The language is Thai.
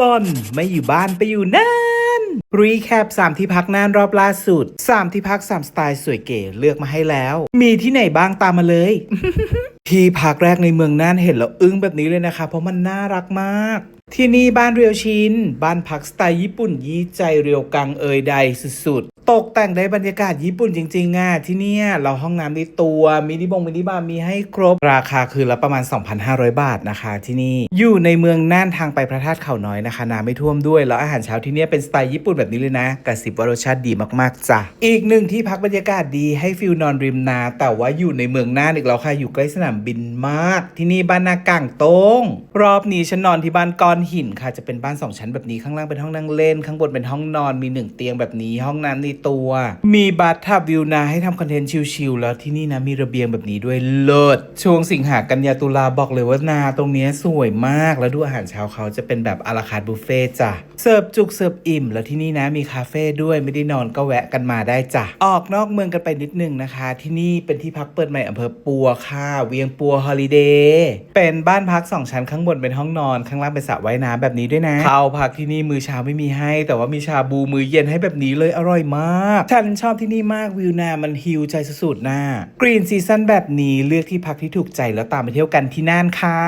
ลอน ไม่อยู่บ้านไปอยู่นั่น รีแคป 3 ที่พักน่านรอบล่าสุด 3 ที่พัก 3 สไตล์สวยเก๋เลือกมาให้แล้ว มีที่ไหนบ้างตามมาเลย ที่พักแรกในเมืองน่านเห็นแล้วอึ้งแบบนี้เลยนะคะ เพราะมันน่ารักมาก ที่นี่บ้านเรียวชินบ้านพักสไตล์ญี่ปุ่นยี่ใจเรียวกังเอยใดสุด ตกแต่งได้บรรยากาศญี่ปุ่นจริงๆอะที่เนี่ยเราห้องน้ำในตัวมินิบงมินิบาร์มีให้ครบราคาคือละประมาณ 2,500 บาทนะคะที่นี่อยู่ในเมืองน่านทางไปพระธาตุเขาน้อยนะคะน้ำไม่ท่วมด้วย แล้วอาหารเช้าที่เนี่ยเป็นสไตล์ญี่ปุ่นแบบนี้เลยนะกระสิบว่ารสชาติดีมากๆจ้ะอีกหนึ่งที่พักบรรยากาศดีให้ฟิลนอนริมนาแต่ว่าอยู่ในเมืองน่านอีกแล้วค่ะอยู่ใกล้สนามบินมาก ที่นี่บ้านนาก่างโตงรอบนี้ฉันนอนที่บ้านก้อนหินค่ะจะเป็นบ้านสองชั้นแบบนี้ข้างล่างเป็นห้องนั่งเล่น ข้างบนเป็นห้องนอนมีหนึ่งเตียงแบบนี้ห้องน้ำในตัว มีบาร์ทับวิวนาให้ทำคอนเทนต์ชิลๆแล้วที่นี่นะมีระเบียงแบบนี้ด้วยเลิศช่วงสิงหากันยาตุลาบอกเลยว่านาตรงนี้สวยมากแล้วดูอาหารเช้าเขาจะเป็นแบบอาราคาร์บุฟเฟ่จ้ะเสิร์ฟจุกเสิร์ฟอิ่ม แล้วที่นี่นะมีคาเฟ่ด้วยไม่ได้นอนก็แวะกันมาได้จ้ะออกนอกเมืองกันไปนิดนึงนะคะ ที่นี่เป็นที่พักเปิดใหม่อำเภอปัวค่ะเวียงปัวฮอลิเดย์เป็นบ้านพักสองชั้นข้างบนเป็นห้องนอนข้างล่างเป็นสระว่ายน้ำแบบนี้ด้วยนะเข้าพักที่นี่มือเช้าไม่มีให้ แต่ว่ามีชาบูมือเย็นให้แบบนี้เลยอร่อยมากฉันชอบที่นี่มากวิวนามันฮิวใจสุดๆนะกรีนซีซั่นแบบนี้เลือกที่พักที่ถูกใจแล้วตามไปเที่ยวกันที่น่านค่ะ